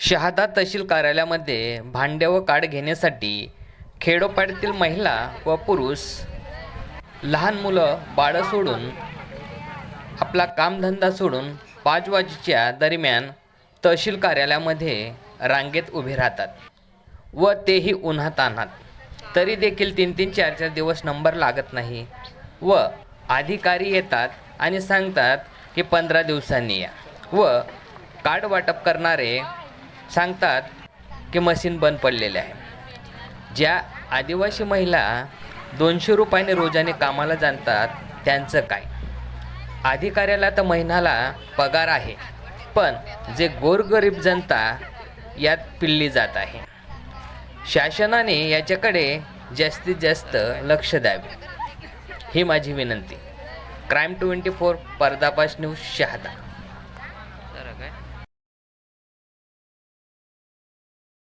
शहादा तहसील कार्यालयामध्ये भांडे व काढ घेण्यासाठी खेडोपाड्यातील महिला व पुरुष लहान मुलं बाळं सोडून आपला कामधंदा सोडून पाच वाजेच्या दरम्यान तहसील कार्यालयामध्ये रांगेत उभे राहतात व तेही उन्हात आणत तरी देखील तीन तीन चार चार दिवस नंबर लागत नाही व अधिकारी येतात आणि सांगतात की पंधरा दिवसांनी या व कार्ड वाटप करणारे सांगतात की मशीन बंद पडलेले आहे. ज्या आदिवासी महिला दोनशे रुपयाने रोजाने कामाला जाणतात त्यांचं काय? अधिकाऱ्याला तर महिन्याला पगार आहे पण जे गोरगरीब जनता यात पिल्ली जात आहे. शासनाने याच्याकडे जास्तीत जास्त लक्ष द्यावे. ही माझी विनंती. क्राईम ट्वेंटी फोर पर्दापाश न्यूज शहादा.